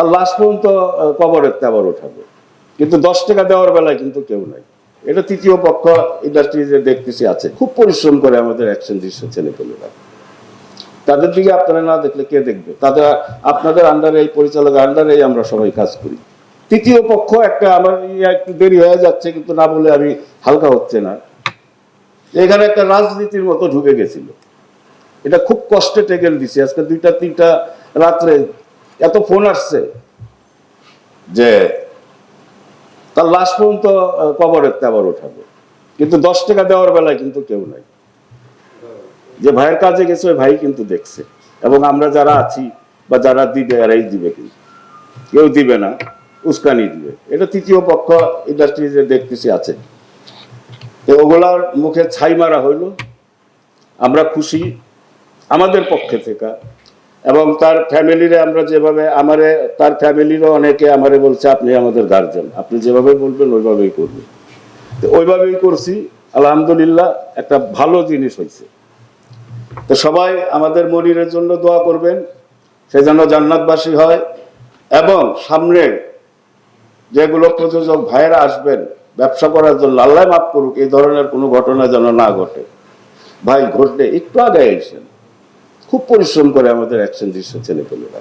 তার লাশ পর্যন্ত কবরের আবার ওঠাবো। কিন্তু দশ টাকা দেওয়ার বেলায় কিন্তু কেউ নাই। এটা তৃতীয় পক্ষ ইন্ডাস্ট্রিজে দেখতেছি আছে। খুব পরিশ্রম করে আমাদের অ্যাকশন দৃশ্য ছেলেপেলেরা। তাদের দিকে আপনারা না দেখলে কে দেখবে? তাদের, আপনাদের আন্ডারে এই পরিচালক আন্ডারেই আমরা সবাই কাজ করি। তৃতীয় পক্ষ একটা আমার ইয়ে একটু দেরি হয়ে যাচ্ছে, কিন্তু না বলে আমি হালকা হচ্ছে না। এখানে একটা রাজনীতির মতো ঢুকে গেছিল। এটা খুব কষ্টে টেকেল দিছে। আজকে দুইটা, তিনটা রাত্রে এত ফোন আসছে যে তার লাশ পর্যন্ত কবরের আবার ওঠাবো। কিন্তু দশ টাকা দেওয়ার বেলায় কিন্তু কেউ নাই। যে ভাইয়ের কাজে গেছে, ওই ভাই কিন্তু দেখছে। এবং আমরা যারা আছি বা যারা দিবে, এরাই দিবে কিন্তু। কেউ দিবে না, উস্কানি দিবে। এটা তৃতীয় পক্ষ ইন্ডাস্ট্রি যে দেখতেছি আছে। তো ওগুলার মুখে ছাই মারা হইল। আমরা খুশি। আমাদের পক্ষে থেকে এবং তার ফ্যামিলিরে আমরা যেভাবে, আমারে, তার ফ্যামিলিরও অনেকে আমারে বলছে, আপনি আমাদের গার্জেন আপনি যেভাবে বলবেন, ওইভাবেই করবেন তো ওইভাবেই করছি। আলহামদুলিল্লাহ, একটা ভালো জিনিস হয়েছে তো সবাই আমাদের মনিরের জন্য দোয়া করবেন, সে যেন জান্নাতবাসী হয়। এবং সামনে যেগুলো প্রযোজক ভাইয়েরা আসবেন, ব্যবসা করার জন্য, আল্লাহ মাফ করুক, এই ধরনের কোনো ঘটনা যেন না ঘটে। ভাই, ঘটলে একটু আগে এসেছেন খুব পরিশ্রম করে আমাদের অ্যাকশন দৃশ্য ছেলেপেলেরা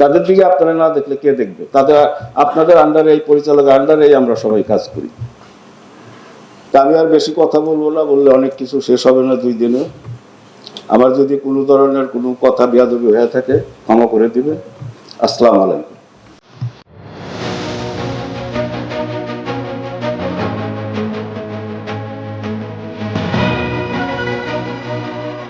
তাদের দিকে আপনারা না দেখলে কে দেখবে? তাদের আপনাদের আন্ডারে এই পরিচালক আন্ডারে আমরা সবাই কাজ করি। তা আমি আর বেশি কথা বলব না, বললে অনেক কিছু শেষ হবে না দুই দিনে। আমার যদি কোনো ধরনের কোনো কথা বিয়াদবি হয়ে থাকে, ক্ষমা করে দিবে আসসালাম আলাইকুম।